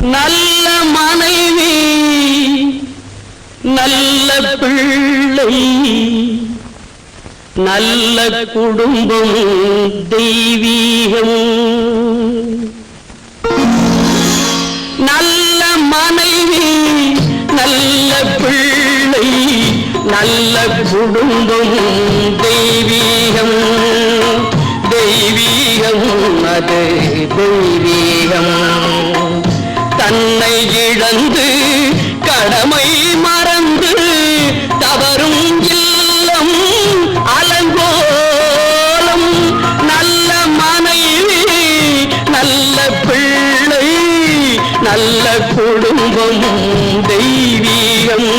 நல்ல மனைவி நல்ல பிள்ளை நல்ல குடும்பம் தெய்வீகம். நல்ல மனைவி நல்ல பிள்ளை நல்ல குடும்பம் தெய்வீகம். தெய்வீகம் அது தெய்வீகம். தன்னை இழந்து கடமை மறந்து தவறும் இல்லம் அலங்கோலம் நல்ல மனைவி நல்ல பிள்ளை நல்ல குடும்பம் தெய்வீகம்.